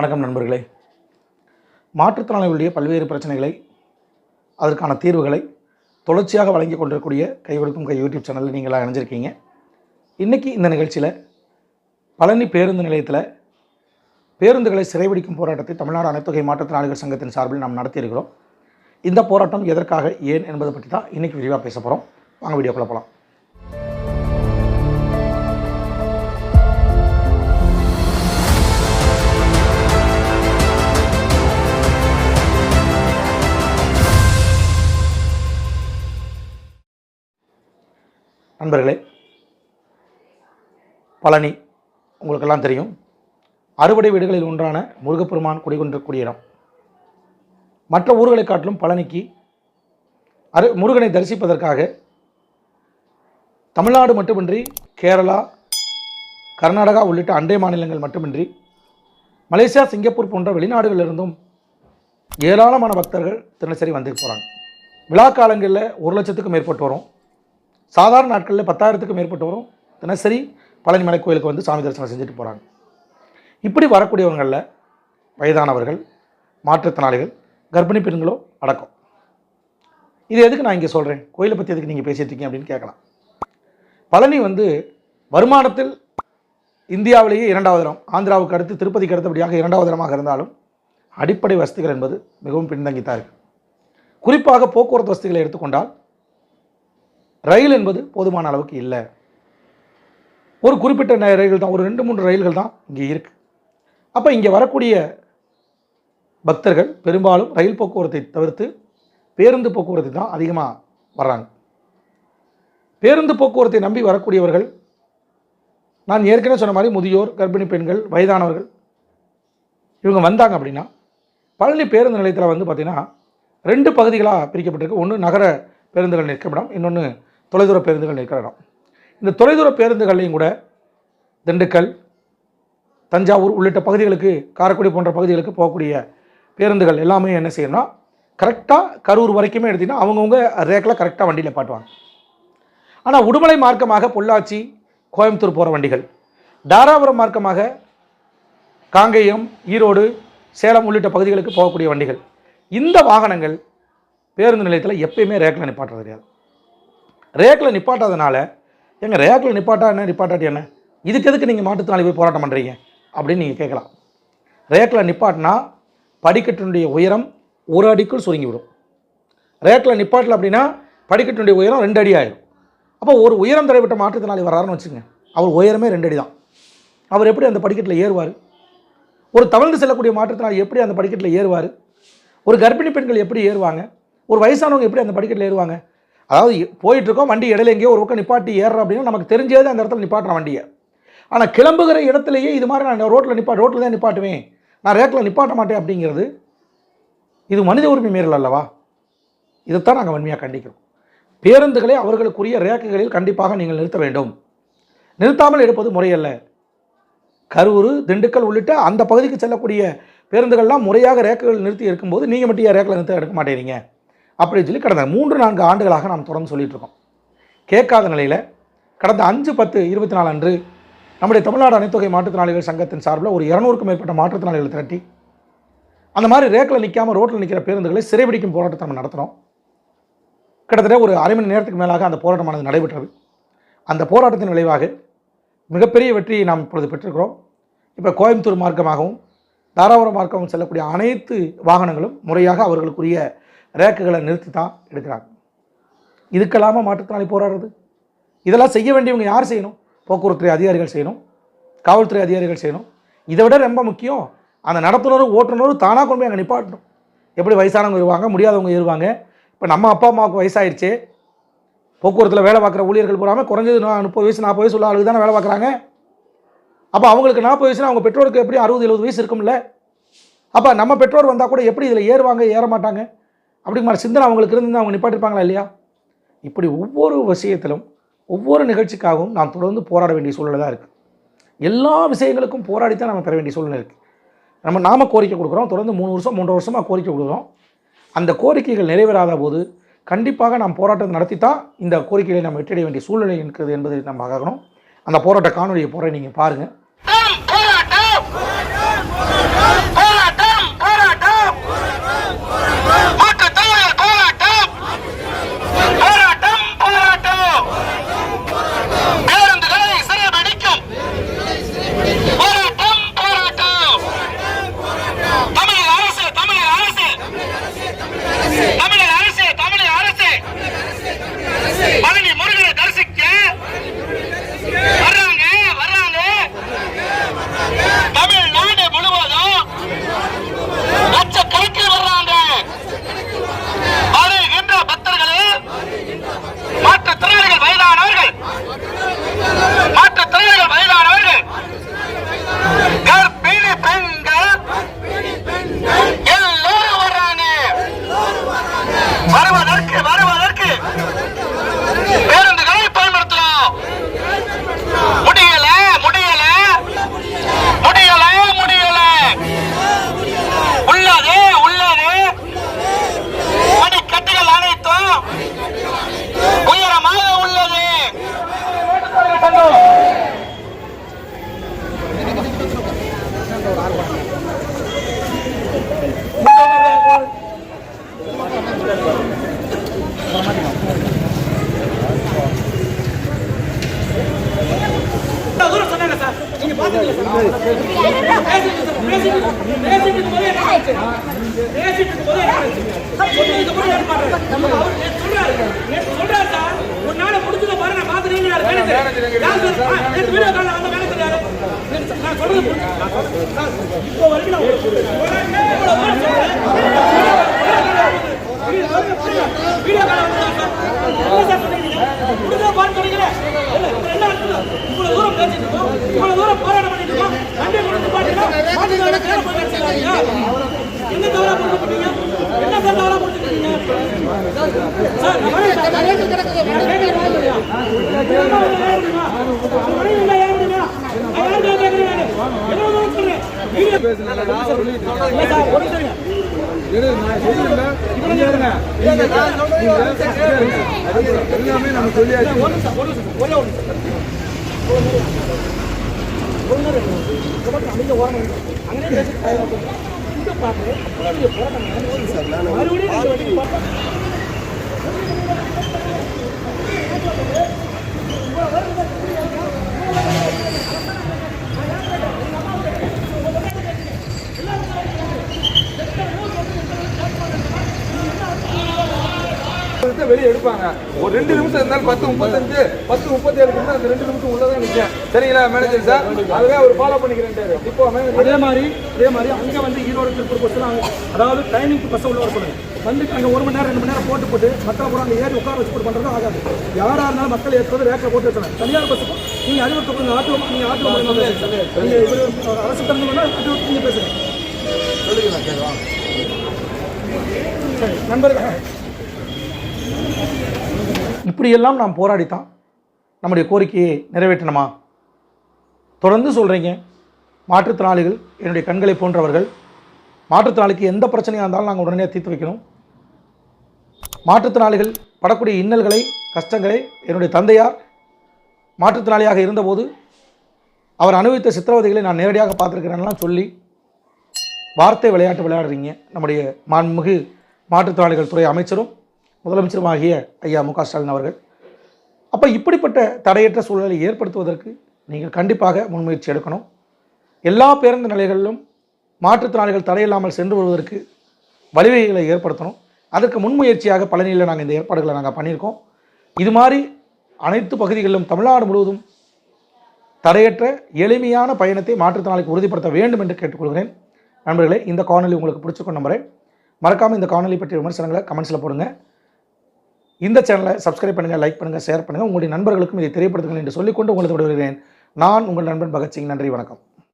வணக்கம் நண்பர்களே. மாற்றுத்திறனாளிகளுடைய பல்வேறு பிரச்சனைகளை அதற்கான தீர்வுகளை தொடர்ச்சியாக வழங்கி கொண்டிருக்கக்கூடிய கைவிடுக்கும் கை யூடியூப் சேனலில் நீங்களாக இணைஞ்சிருக்கீங்க. இன்றைக்கி இந்த நிகழ்ச்சியில் பழனி பேருந்து நிலையத்தில் பேருந்துகளை சிறைபிடிக்கும் போராட்டத்தை தமிழ்நாடு அனைத்துகை மாற்றுத்திறனாளிகள் சங்கத்தின் சார்பில் நாம் நடத்தியிருக்கிறோம். இந்த போராட்டம் எதற்காக ஏன் என்பதை பற்றி தான் இன்றைக்கி விரிவாக பேச போகிறோம் வாங்க வீடியோக்குள்ள போகலாம் நண்பர்களே பழனி உங்களுக்கெல்லாம் தெரியும். அறுபடை வீடுகளில் ஒன்றான முருகப்பெருமான் குடிகொண்டிருக்கூடிய இடம். மற்ற ஊர்களை காட்டிலும் பழனிக்கு அரு முருகனை தரிசிப்பதற்காக தமிழ்நாடு மட்டுமின்றி கேரளா கர்நாடகா உள்ளிட்ட அண்டை மாநிலங்கள் மட்டுமின்றி மலேசியா சிங்கப்பூர் போன்ற வெளிநாடுகளிலிருந்தும் ஏராளமான பக்தர்கள் தினசரி வந்து போகிறாங்க விழா காலங்களில் ஒரு லட்சத்துக்கும் மேற்பட்டு வரும் சாதாரண நாட்களில் பத்தாயிரத்துக்கும் மேற்பட்டு வரும் தினசரி பழனி மலை கோயிலுக்கு வந்து சாமி தரிசனம் செஞ்சுட்டு போகிறாங்க இப்படி வரக்கூடியவங்களில் வயதானவர்கள் மாற்றுத்திறனாளிகள் கர்ப்பிணி பெண்களோ அடக்கம். இது எதுக்கு நான் இங்கே சொல்கிறேன் கோயிலை பற்றி எதுக்கு நீங்கள் பேசிகிட்டு இருக்கீங்க அப்படின்னு கேட்கலாம். பழனி வந்து வருமானத்தில் இந்தியாவிலேயே இரண்டாவது இடம் ஆந்திராவுக்கு அடுத்து திருப்பதிக்கு அடுத்தபடியாக இரண்டாவது இடமாக இருந்தாலும் அடிப்படை வசதிகள் என்பது மிகவும் பின்தங்கித்தான் இருக்குது குறிப்பாக போக்குவரத்து வசதிகளை எடுத்துக்கொண்டால் ரயில் என்பது போதுமான அளவுக்கு இல்லை. ஒரு குறிப்பிட்ட ரயில்கள் தான் ஒரு ரெண்டு மூன்று ரயில்கள் தான் இங்கே இருக்குது அப்போ இங்கே வரக்கூடிய பக்தர்கள் பெரும்பாலும் ரயில் போக்குவரத்தை தவிர்த்து பேருந்து போக்குவரத்து தான் அதிகமாக வர்றாங்க. பேருந்து போக்குவரத்தை நம்பி வரக்கூடியவர்கள் நான் ஏற்கனவே சொன்ன மாதிரி முதியோர் கர்ப்பிணி பெண்கள் வயதானவர்கள் இவங்க வந்தாங்க அப்படின்னா பழனி பேருந்து நிலையத்தில் வந்து பார்த்திங்கன்னா ரெண்டு பகுதிகளாக பிரிக்கப்பட்டிருக்கு. ஒன்று நகர பேருந்துகள் நிற்கும் இடம் இன்னொன்று தொலைதூர பேருந்துகள் நிற்கிற இடம் இந்த தொலைதூர பேருந்துகள்லையும் கூட திண்டுக்கல் தஞ்சாவூர் உள்ளிட்ட பகுதிகளுக்கு காரைக்குடி போன்ற பகுதிகளுக்கு போகக்கூடிய பேருந்துகள் எல்லாமே என்ன செய்யணும்னா கரெக்டாக கரூர் வரைக்குமே எடுத்திங்கன்னா அவங்கவுங்க ரேக்கில் கரெக்டாக வண்டியில் பாட்டுவாங்க ஆனால் உடுமலை மார்க்கமாக பொள்ளாச்சி கோயம்புத்தூர் போகிற வண்டிகள் தாராபுரம் மார்க்கமாக காங்கேயம் ஈரோடு சேலம் உள்ளிட்ட பகுதிகளுக்கு போகக்கூடிய வண்டிகள் இந்த வாகனங்கள் பேருந்து நிலையத்தில் எப்பயுமே ரேக்கில் நிப்பாட்டுறது கிடையாது. ரேக்கில் நிப்பாட்டாதனால எங்க ரேக்கில் நிப்பாட்டா என்ன? நிப்பாட்டாட்டி என்ன? இதுக்கு எதுக்கு நீங்கள் மாட்டுத்திறனாளி போய் போராட்டம் பண்ணுறீங்க அப்படின்னு நீங்கள் கேட்கலாம். ரேக்கில் நிப்பாட்டினா படிக்கட்டினுடைய உயரம் ஒரு அடிக்குள் சுருங்கி விடும். ரேக்கில் நிப்பாட்டல அப்படின்னா படிக்கட்டினுடைய உயரம் ரெண்டு அடி ஆயிடும் அப்போ ஒரு உயரம் தடைப்பட்ட மாற்றுத்திறனாளி வராருன்னு வச்சுங்க அவர் உயரமே ரெண்டு அடி தான். அவர் எப்படி அந்த படிக்கட்டில் ஏறுவார்? ஒரு தவழ்ந்து செல்லக்கூடிய மாற்றுத்திறனாளி எப்படி அந்த படிக்கட்டில் ஏறுவார்? ஒரு கர்ப்பிணி பெண்கள் எப்படி ஏறுவாங்க? ஒரு வயசானவங்க எப்படி அந்த படிக்கட்டில் ஏறுவாங்க? அதாவது போயிட்டுருக்கோம் வண்டி இடையில எங்கேயோ ஒரு பக்கம் நிப்பாட்டி ஏறுறோம் அப்படின்னா நமக்கு தெரிஞ்சே அந்த இடத்துல நிப்பாட்டுறேன் வண்டியை. ஆனால் கிளம்புகிற இடத்துலையே இது மாதிரி நான் ரோட்டில் நிப்பா ரோட்டில் தான் நிப்பாட்டுவேன். நான் ரேக்கில் நிப்பாட்ட மாட்டேன் அப்படிங்கிறது இது மனித உரிமை மீறல் அல்லவா? இதைத்தான் நாங்கள் வன்மையாக கண்டிக்கிறோம். பேருந்துகளை அவர்களுக்குரிய ரேக்குகளில் கண்டிப்பாக நீங்கள் நிறுத்த வேண்டும். நிறுத்தாமல் எடுப்பது முறையல்ல. கரூர் திண்டுக்கல் உள்ளிட்ட அந்த பகுதிக்கு செல்லக்கூடிய பேருந்துகள்லாம் முறையாக ரேக்குகள் நிறுத்தி இருக்கும்போது நீங்கள் மட்டும் ஏன் ரேக்கில் நிறுத்த எடுக்க மாட்டேறீங்க? அப்படின்னு சொல்லி கடந்த மூன்று நான்கு ஆண்டுகளாக நாம் தொடர்ந்து சொல்லிகிட்டு இருக்கோம். கேட்காத நிலையில் கடந்த அஞ்சு பத்து இருபத்தி நாலு அன்று நம்முடைய தமிழ்நாடு அனைத்துகை மாற்றுத்திறனாளிகள் சங்கத்தின் சார்பில் ஒரு இரநூறுக்கும் மேற்பட்ட மாற்றுத்திறனாளிகளை திரட்டி அந்த மாதிரி ரேக்கில் நிற்காம ரோட்டில் நிற்கிற பேருந்துகளை சிறைபிடிக்கும் போராட்டத்தை நம்ம நடத்துகிறோம் கிட்டத்தட்ட ஒரு அரை மணி நேரத்துக்கு மேலாக அந்த போராட்டமானது நடைபெற்றது. அந்த போராட்டத்தின் விளைவாக மிகப்பெரிய வெற்றியை நாம் இப்பொழுது பெற்றிருக்கிறோம். இப்போ கோயம்புத்தூர் மார்க்கமாகவும் தாராபுரம் மார்க்கமும் செல்லக்கூடிய அனைத்து வாகனங்களும் முறையாக அவர்களுக்குரிய ரேக்குகளை நிறுத்தி தான் எடுக்கிறாங்க இதுக்கெல்லாமா மாற்றுத்திறனாளி போராடுறது? இதெல்லாம் செய்ய வேண்டியவங்க யார் செய்யணும்? போக்குவரத்துறை அதிகாரிகள் செய்யணும். காவல்துறை அதிகாரிகள் செய்யணும். இதை விட ரொம்ப முக்கியம் அந்த நடத்துனரும் ஓட்டுநரும் தானாக கொண்டு போய் அங்கே நிப்பாட்டணும். எப்படி வயசானவங்க இருவாங்க முடியாதவங்க ஏறுவாங்க? இப்போ நம்ம அப்பா அம்மாவுக்கு வயசாயிருச்சு. போக்குவரத்தில் வேலை பார்க்குற ஊழியர்கள் பூராமல் குறைஞ்சது நான் முப்பது வயசு நாற்பது வயசு உள்ள ஆளுக்கு தானே வேலை பார்க்குறாங்க? அப்போ அவங்களுக்கு நாற்பது வயசுனா அவங்க பெற்றோருக்கு எப்படி அறுபது எழுபது வயசு இருக்கும்ல? அப்போ நம்ம பெற்றோர் வந்தால் கூட எப்படி இதில் ஏறுவாங்க ஏற மாட்டாங்க? அப்படிங்கிற சிந்தனை அவங்களுக்கு இருந்து அவங்க நிப்பாட்டிருப்பாங்களா இல்லையா? இப்படி ஒவ்வொரு விஷயத்திலும் ஒவ்வொரு நிகழ்ச்சிக்காகவும் நாம் தொடர்ந்து போராட வேண்டிய சூழ்நிலை தான் இருக்குது எல்லா விஷயங்களுக்கும் போராடித்தான் நம்ம பெற வேண்டிய சூழ்நிலை இருக்குது நம்ம நாம கோரிக்கை கொடுக்குறோம் தொடர்ந்து மூணு வருஷம் மூன்று வருஷமாக கோரிக்கை கொடுக்குறோம். அந்த கோரிக்கைகள் நிறைவேறாத போது கண்டிப்பாக நாம் போராட்டம் நடத்தி தான் இந்த கோரிக்கைகளை நம்ம வெற்றியடைய வேண்டிய சூழ்நிலை இருக்கிறது என்பதை நம்ம பார்க்கணும் அந்த போராட்ட காணொலியை போகிற நீங்கள் பாருங்கள் ஒரு ஆறு மாதம் தூரம் சொன்னாங்க சார் நீங்க பாத்துக்கல சார் பேசிட்டு பேசிட்டு இருக்கும்போது என்ன ஆச்சு பேசிட்டு இருக்கும்போது என்ன ஆச்சு சார் சொன்னதுக்கு அப்புறம் என்ன பண்றாரு அவர் நேத்து சொல்றாரு நேத்து சொல்றாரு சார் ஒரு நாள் முடிஞ்சத பாரு நான் பாத்துறேங்க யார் மேனேஜர் யார் சார் ஆ, நேத்து வீடியோ கால்ல வந்த மேனேஜர் யாரு நேத்து நான் சொல்றது புரியுது. நான் சொல்றது- சார் இப்போ வரைக்கும் நான் உங்களுக்கு சொல்றேன். இவ்வளவு தூரம் சொல்றேன். வீடியோ கால்ல வந்ததா சார் என்ன சார் சொன்னீங்க முடிஞ்சத பாரு சொன்னீங்களே இல்ல அப்புறம் என்ன அர்த்தம்? இவ்வளவு தூரம் பேசிட்டு இருக்கோம் இவ்வளவு தூரம் போராட்டம் பண்ணிட்டு இருக்கோம் வண்டி கொண்டு பாத்தீங்கன்னா மாட்டுக்கார கேர போய் வச்சிருக்காங்க என்ன தவறா புரிஞ்சுக்கிட்டீங்க என்ன சார் தவறா புரிஞ்சுக்கிட்டீங்க சார் நான் வரேன் சார் நான் ஏறி கிடக்குது நான் ஏறி கிடக்குதுயா என்ன ஏறுதுமா மணி இல்ல ஏறுதுமா நான் யாருக்கு கேக்குறேன் நானு என்ன தூரம் சொல்றேன் வீடியோ இல்ல சார் ஒரு சரிங்க எல்லாமே நம்ம சொல்லியாச்சு ஒரு நிமிஷம் ஒரு நிமிஷம் ஒரே ஒரு நிமிஷம் ஒரு நிமிஷம் ரொம்ப அமைதியா ஓரம் அங்கே பேசிட்டு இங்க பாத்து போராட்டம் நடந்து மறுபடியும் வெளியே எடுப்பாங்க. ஒரு ரெண்டு நிமிஷம் இருந்தாலும் பத்து முப்பத்தஞ்சு பத்து முப்பத்தேழு நிமிஷம் அந்த ரெண்டு நிமிஷம் உள்ளதான் நிற்கும் சரிங்களா மேனேஜர் சார் அதுவே அவர் ஃபாலோ பண்ணிக்கிறேன் இப்போ அதே மாதிரி அதே மாதிரி அங்கே வந்து ஈரோடு திருப்பூர் பஸ் அங்கே அதாவது டைமிங்க்கு பஸ் உள்ள சொல்லுங்க வந்து அங்கே ஒரு மணி நேரம் ரெண்டு மணி நேரம் போட்டு போட்டு மக்களை பூரா அங்கே ஏறி உட்கார வச்சு போட்டு பண்ணுறது ஆகாது. யாராக இருந்தாலும் மக்கள் ஏற்றுறது ரேக்கில் போட்டு வச்சுருங்க தனியார் பஸ்ஸுக்கும் நீங்கள் அறிவுறுத்த கொடுங்க ஆட்டோ நீங்கள் ஆட்டோ நீங்கள் அரசு தரணும்னா நீங்கள் வாங்க சரி நண்பர்கள். இப்படியெல்லாம் நாம் போராடித்தான் நம்முடைய கோரிக்கையை நிறைவேற்றணுமா? தொடர்ந்து சொல்கிறீங்க மாற்றுத்திறனாளிகள் என்னுடைய கண்களை போன்றவர்கள் மாற்றுத்திறனாளிக்கு எந்த பிரச்சனையாக இருந்தாலும் நாங்கள் உடனே தீர்த்து வைக்கணும். மாற்றுத்திறனாளிகள் படக்கூடிய இன்னல்களை கஷ்டங்களை என்னுடைய தந்தையார் மாற்றுத்திறனாளியாக இருந்தபோது அவர் அனுபவித்த சித்திரவதைகளை நான் நேரடியாக பார்த்துருக்கிறேன்லாம் சொல்லி வார்த்தை விளையாட்டு விளையாடுறீங்க. நம்முடைய மாண்புமிகு மாற்றுத்திறனாளிகள் துறை அமைச்சரும் முதலமைச்சருமாகிய ஐயா மு க ஸ்டாலின் அவர்கள். அப்போ இப்படிப்பட்ட தடையற்ற சூழலை ஏற்படுத்துவதற்கு நீங்கள் கண்டிப்பாக முன்முயற்சி எடுக்கணும். எல்லா பேருந்து நிலைகளிலும் மாற்றுத்திறனாளிகள் தடையில்லாமல் சென்று வருவதற்கு வழிவகைகளை ஏற்படுத்தணும். அதற்கு முன்முயற்சியாக பழனியில் நாங்கள் இந்த ஏற்பாடுகளை நாங்கள் பண்ணியிருக்கோம். இது மாதிரி அனைத்து பகுதிகளிலும் தமிழ்நாடு முழுவதும் தடையற்ற எளிமையான பயணத்தை மாற்றுத்திறனாளிக்கு உறுதிப்படுத்த வேண்டும் என்று கேட்டுக்கொள்கிறேன். நண்பர்களே இந்த காணொலி உங்களுக்கு பிடிச்சிருக்கும் நம்புறேன். மறக்காமல் இந்த காணொலி பற்றிய விமர்சனங்களை கமெண்ட்ஸில் போடுங்கள் இந்த சேனலை சப்ஸ்கிரைப் பண்ணுங்கள் லைக் பண்ணுங்கள் ஷேர் பண்ணுங்கள் உங்களுடைய நண்பர்களுக்கும் இதை தெரியப்படுத்துங்கள் என்று சொல்லிக்கொண்டு உங்களுக்கு விடுகிறேன் நான் உங்கள் நண்பன் பகத்சிங். நன்றி வணக்கம்.